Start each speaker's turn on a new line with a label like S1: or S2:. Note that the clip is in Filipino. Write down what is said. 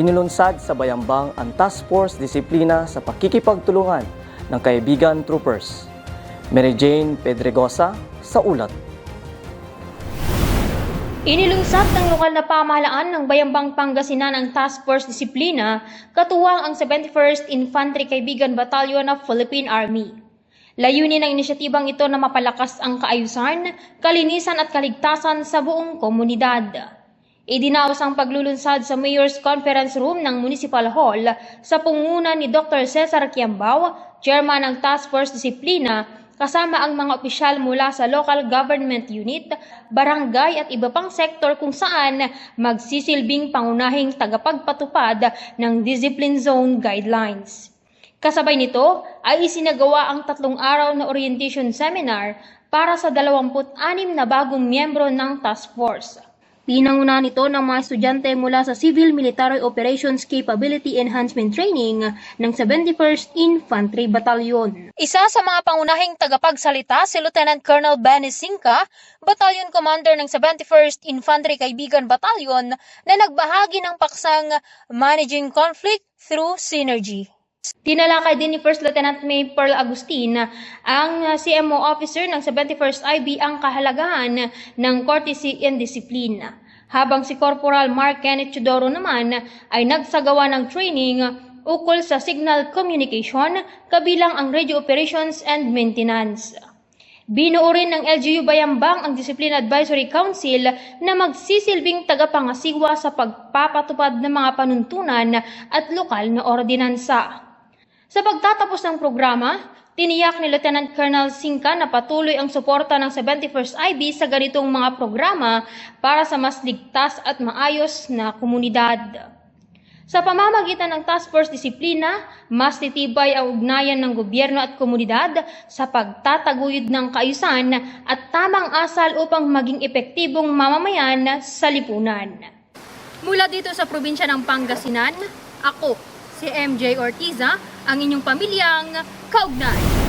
S1: Inilunsad sa Bayambang ang Task Force Disiplina sa pakikipagtulungan ng kaibigan troopers. Mary Jane Pedregosa sa ulat.
S2: Inilunsad ng lokal na pamahalaan ng Bayambang Pangasinan ang Task Force Disiplina, katuwang ang 71st Infantry Kaibigan Battalion of Philippine Army. Layunin ng inisyatibang ito na mapalakas ang kaayusan, kalinisan at kaligtasan sa buong komunidad. Idinaos ang paglulunsad sa Mayor's Conference Room ng Municipal Hall sa punguna ni Dr. Cesar Quiambao, Chairman ng Task Force Disiplina, kasama ang mga opisyal mula sa local government unit, barangay at iba pang sektor kung saan magsisilbing pangunahing tagapagpatupad ng Discipline Zone Guidelines. Kasabay nito ay isinagawa ang tatlong araw na orientation seminar para sa 26 na bagong miyembro ng task force. Pinanguna nito ng mga estudyante mula sa Civil Military Operations Capability Enhancement Training ng 71st Infantry Battalion. Isa sa mga pangunahing tagapagsalita si Lieutenant Colonel Benny Sinca, Battalion Commander ng 71st Infantry Kaibigan Battalion na nagbahagi ng paksang Managing Conflict Through Synergy. Tinalakay din ni First Lieutenant May Pearl Agustin, ang CMO officer ng 71st IB ang kahalagahan ng courtesy and discipline. Habang si Corporal Mark Kenneth Chudoro naman ay nagsagawa ng training ukol sa signal communication kabilang ang radio operations and maintenance. Binuo rin ng LGU Bayambang ang Discipline Advisory Council na magsisilbing tagapangasiwa sa pagpapatupad ng mga panuntunan at lokal na ordinansa. Sa pagtatapos ng programa, tiniyak ni Lieutenant Colonel Singka na patuloy ang suporta ng 71st IB sa ganitong mga programa para sa mas ligtas at maayos na komunidad. Sa pamamagitan ng Task Force Disiplina, mas titibay ang ugnayan ng gobyerno at komunidad sa pagtataguyod ng kaayusan at tamang asal upang maging epektibong mamamayan sa lipunan. Mula dito sa probinsya ng Pangasinan, ako, si MJ Ortiza, ang inyong pamilyang kaugnay.